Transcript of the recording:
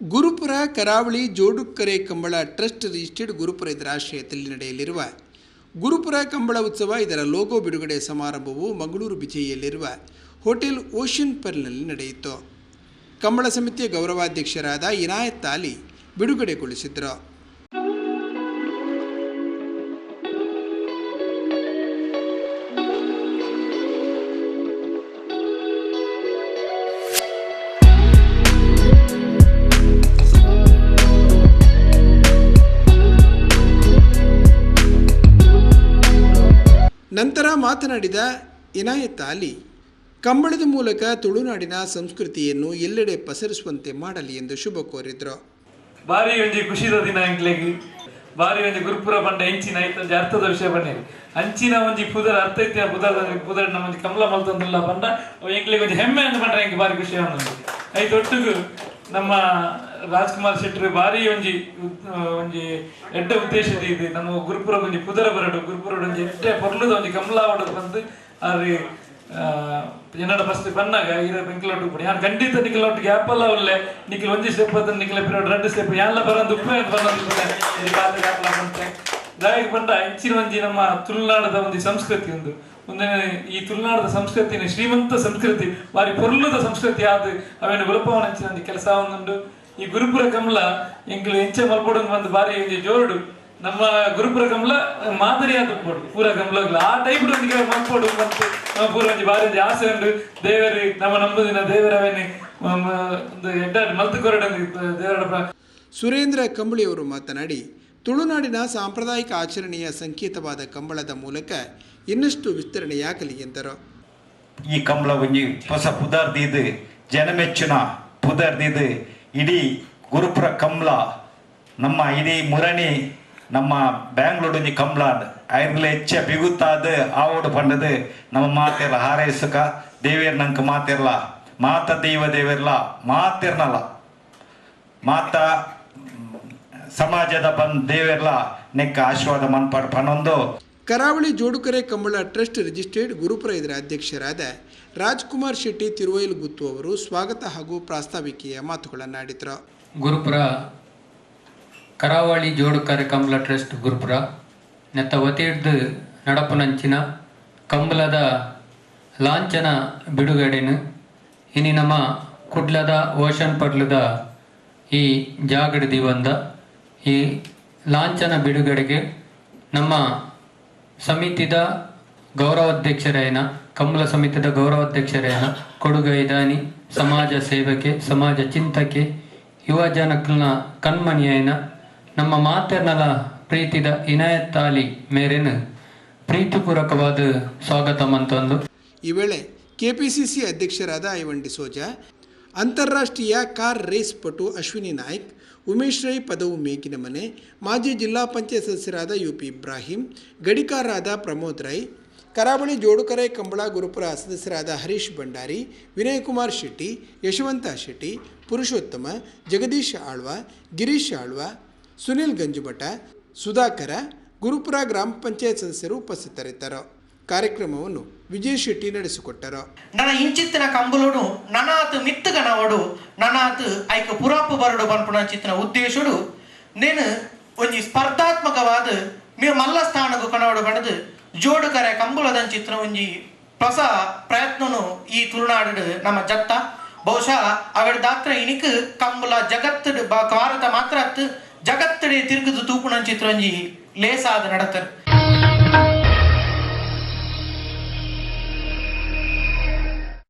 ಗುರುಪುರ ಕರಾವಳಿ ಜೋಡುಕರೆ Kambala trust registered Gurupura ಇದರ ನಡೆಯಲಿರುವ ಗುರುಪುರ ಕಂಬಳ ಉತ್ಸವ, ಇದರ ಲೋಗೋ ಬಿಡುಗಡೆ ಸಮಾರಂಭವು ಮಂಗಳೂರು ಬಿಜೆಯಲ್ಲಿರುವ ಹೋಟೆಲ್ ಓಷನ್ ಪರ್ನಲ್ಲಿ ನಡೆಯಿತು. ಕಂಬಳ ಸಮಿತಿಯ ಗೌರವಾಧ್ಯಕ್ಷರಾದ ಇನಾಯತ್ ಅಲಿ ಬಿಡುಗಡೆಗೊಳಿಸಿದರು ನಂತರ ಮಾತನಾಡಿದ ಇನಾಯತ್ ಅಲಿ, ಕಂಬಳದ ಮೂಲಕ ತುಳುನಾಡಿನ ಸಂಸ್ಕೃತಿಯನ್ನು ಎಲ್ಲೆಡೆ ಪಸರಿಸುವಂತೆ ಮಾಡಲಿ ಎಂದು ಶುಭ ಕೋರಿದ್ರು. ಬಾರಿ ಒಂಜಿ ಖುಷಿದ ದಿನ ಎಂಕ್ಲೆಗ್ ಬಾರಿ ಒಂಜಿ ಗುರುಪುರ ಬಂಡ ಹೆಂಚಿನ ಐತ ಅರ್ಥದ ವಿಷಯ ಬನ್ನೇರಿ ಅಂಚಿನ ಒಂಜಿ ಪುದರ್ ಅರ್ಥ ಐತಿ ಪುದರ್ ಪುದರ್ ನಮ್ಮ ಒಂದು ಕಮಲ ಮಲ್ತಂದ್ರಲ್ಲ ಅವು ಎಂಕ್ಲೆಗ್ ಒಂಜಿ ಹೆಮ್ಮೆ ಅಂತ ಬಂಡ್ರೆ ಎಂಕ್ ಬಾರಿ ಖುಷಿ ಅನ್ನೋದು. ಐತ ಒಟ್ಟಿಗೂ ನಮ್ಮ ರಾಜ್ಕುಮಾರ್ ಶೆಟ್ಟಿ ಬಾರಿ ಒಂಜಿ ಒಂಜಿ ಎಡ್ಡ ಉದ್ದೇಶದ ಇದೆ. ನಮ್ಮ ಗುರುಪುರ ಒಂಜಿ ಪುದರ ಬರಡು ಗುರುಪುರ ಒಂಜಿ ಎಡ್ಡೆ ಪೊರ್ಲುದ ಒಂಜಿ ಕಮಲ ಹೊಡೆದು ಬಂದು ಅವ್ರಿ ಜನಡ ಫಸ್ಟ್ ಬಂದಾಗ ಇರ ಬೆಂಕಲೊಟ್ಟು ಬಿಡಿ ಯಾರು ಖಂಡಿತ ಗ್ಯಾಪ್ ಆಪಲ್ಲ ಒಳ್ಳೆ ನಿಖಿಲ್ ಒಂಜಿ ಸ್ಟೆಪ್ ಅದ ನಿಖಿಲ್ ಪಿರಿಯಡ್ ಎರಡು ಸ್ಟೆಪ್ ಎಲ್ಲ ಬರೋದು ಉಪ್ಪು ಅಂತ ಬರೋದು ದಾಯಿಗೆ ಬಂದ ಹೆಚ್ಚಿನ ಒಂಜಿ ನಮ್ಮ ತುಳುನಾಡದ ಒಂದು ಸಂಸ್ಕೃತಿ ಒಂದು. ಒಂದೇ ಈ ತುಳುನಾಡದ ಸಂಸ್ಕೃತಿನ ಶ್ರೀಮಂತ ಸಂಸ್ಕೃತಿ ಬಾರಿ ಪೊರ್ಲುದ ಸಂಸ್ಕೃತಿ ಆದ, ಅವೇನು ಗುರುಪವನ ಹೆಚ್ಚಿನ ಕೆಲಸ ಒಂದುಂಡು. ಈ ಗುರುಪುರ ಕಮಲ ಎಂಕ್ಲು ಎಂಚ ಮಲ್ಪಡು ಒಂದು ಬಾರಿ ಒಂಜಿ ಜೋಡು ನಮ್ಮ ಗುರುಪುರ ಕಮಲ ಮಾದರಿ ಅಂತ ಉಂಟು ಪೂರ ಕಮಲ ಆ ಟೈಪ್ ಒಂದಿಗೆ ಮಲ್ಪಡು ಮತ್ತು ನಮ್ಮ ಪೂರ ಒಂಜಿ ಬಾರಿ ಒಂಜಿ ಆಸೆ ಉಂಡು ದೇವರಿ ನಮ್ಮ ನಂಬುದಿನ ದೇವರವೇನೆ. ಒಂದು ಎಡ್ಡ ಮಲ್ತು ಕೊರಡ ದೇವರ ಪ್ರ- ಸುರೇಂದ್ರ ಕಂಬಳಿಯವರು ಮಾತನಾಡಿ ತುಳುನಾಡಿನ ಸಾಂಪ್ರದಾಯಿಕ ಆಚರಣೆಯ ಸಂಕೇತವಾದ ಕಂಬಳದ ಮೂಲಕ ಇನ್ನಷ್ಟು ವಿಸ್ತರಣೆಯಾಗಲಿ ಎಂದರು. ಈ ಕಂಬಳ ಒಂಜಿ ಹೊಸ ಪುದಾರ್ದಿದು. ಜನಮೆಚ್ಚುನ ಪುದರ್ದಿದು. ಇಡೀ ಗುರುಪುರ ಕಮ್ಲ, ನಮ್ಮ ಇಡೀ ಮುರಣಿ, ನಮ್ಮ ಬ್ಯಾಂಗ್ಳೂರು ಒಂಜಿ ಐರ್ಲೆ ಹೆಚ್ಚ ಬಿಗುತ್ತಾದ ಆವೋಡು ಪಂಡದು ನಮ್ಮ ಹಾರೈ ಹಾರೈಸುಕ ದೇವೇರ್ ನಂಕ ಮಾತೆರ್ಲ, ಮಾತ ದೈವ ದೇವಿರ್ಲ ಮಾತಿರ್ನಲ್ಲ. ಮಾತ ಸಮಾಜದ ಬಂದ್ ದೇವೆರ್ಲ, ನೆಕ್ಕ ಆಶೀರ್ವಾದ ಮನ್ಪಡ್ ಪನೊಂದು. ಕರಾವಳಿ ಜೋಡುಕರೆ ಕಂಬಳ ಟ್ರಸ್ಟ್ ರಿಜಿಸ್ಟ್ರೇಡ್ ಗುರುಪುರ ಇದರ ಅಧ್ಯಕ್ಷರಾದ ರಾಜ್ಕುಮಾರ್ ಶೆಟ್ಟಿ ತಿರುವೈಲುಗುತ್ತು ಅವರು ಸ್ವಾಗತ ಹಾಗೂ ಪ್ರಾಸ್ತಾವಿಕೆಯ ಮಾತುಗಳನ್ನಾಡಿದರು. ಗುರುಪುರ ಕರಾವಳಿ ಜೋಡುಕರೆ ಕಂಬಳ ಟ್ರಸ್ಟ್ ಗುರುಪುರ ನೆತ್ತ ಒತ್ತಿಡ್ದು ನಡಪನಂಚಿನ ಕಂಬಳದ ಲಾಂಛನ ಬಿಡುಗಡೆನು. ಇನಿ ನಮ್ಮ ಕುಡ್ಲದ ಓಷನ್ ಪಡ್ಲದ ಈ ಜಾಗಡದಿ ದಿವಂದ ಈ ಲಾಂಛನ ಬಿಡುಗಡೆಗೆ ನಮ್ಮ ಸಮಿತಿದ ಗೌರವಾಧ್ಯಕ್ಷರೇನ ಕಂಬಳ ಸಮಿತಿದ ಗೌರವಾಧ್ಯಕ್ಷರೇನ ಕೊಡುಗೈದಾನಿ ಸಮಾಜ ಸೇವಕೆ, ಸಮಾಜ ಚಿಂತಕೆ, ಯುವ ಜನಕಲ್ನ ಕಣ್ಮಣಿಯೇನ, ನಮ್ಮ ಮಾತೆರ್ನಲ ಪ್ರೀತಿದ ಇನಾಯತ್ ಅಲಿ ಮೇರೆನು ಪ್ರೀತಿಪೂರ್ವಕವಾದ ಸ್ವಾಗತ ಮಂತಂದು. ಈ ವೇಳೆ ಕೆಪಿಸಿಸಿ ಅಧ್ಯಕ್ಷರಾದ ಐವನ್ ಡಿಸೋಜಾ, ಅಂತಾರಾಷ್ಟ್ರೀಯ ಕಾರ್ ರೇಸ್ ಪಟು ಅಶ್ವಿನಿ ನಾಯ್ಕ್ ಉಮೇಶ್ ರೈ ಪದವು ಮೇಕಿನ ಮನೆ. ಮಾಜಿ ಜಿಲ್ಲಾ ಪಂಚಾಯತ್ ಸದಸ್ಯರಾದ ಯು ಪಿ ಇಬ್ರಾಹಿಂ, ಗಡಿಕಾರರಾದ ಪ್ರಮೋದ್ ರೈ, ಕರಾವಳಿ ಜೋಡುಕರೆ ಕಂಬಳ ಗುರುಪುರ ಸದಸ್ಯರಾದ ಹರೀಶ್ ಭಂಡಾರಿ, ವಿನಯ್ ಕುಮಾರ್ ಶೆಟ್ಟಿ, ಯಶವಂತ ಶೆಟ್ಟಿ, ಪುರುಷೋತ್ತಮ, ಜಗದೀಶ್ ಆಳ್ವ, ಗಿರೀಶ್ ಆಳ್ವ, ಸುನಿಲ್ ಗಂಜುಭಟ ಸುಧಾಕರ, ಗುರುಪುರ ಗ್ರಾಮ ಪಂಚಾಯತ್ ಸದಸ್ಯರು ಉಪಸ್ಥಿತರಿದ್ದರು. ಕಾರ್ಯಕ್ರಮವನ್ನು ವಿಜಯ್ ಶೆಟ್ಟಿ ನಡೆಸಿಕೊಟ್ಟರು. ನನ್ನ ಇಂಚಿತ್ತಿನ ಕಂಬುಲುಡು, ನನಾತ್ ಮಿತ್ತಗನವಡು, ನನಾತ್ ಐಕ ಪುರಾಪು ಬರಡು ಬನ್ಪುನ ಚಿತ್ತಿನ ಉದ್ದೇಶಡು, ನೇನು ಒಂಜಿ ಸ್ಪರ್ಧಾತ್ಮಕವಾದ ಮೇ ಮಲ್ಲ ಸ್ಥಾನಕ್ಕೆ ಕನವಡು ಬಣದು ಜೋಡುಕರೆ ಕಂಬುಲದ ಚಿತ್ರ ಒಂಜಿ ಹೊಸ ಪ್ರಯತ್ನನು ಈ ತುಳುನಾಡು ನಮ್ಮ ಜತ್ತ ಬಹುಶಃ ಅವಡ್ ದಾತ್ರ ಇನಿಕ್ ಕಂಬುಲ ಜಗತ್ತಡು ಬ, ಭಾರತ ಮಾತ್ರ ಜಗತ್ತಡೆ ತಿರುಗದು ತೂಪುನ ಚಿತ್ರ ಒಂಜಿ ಲೇಸಾದ ನಡತರು.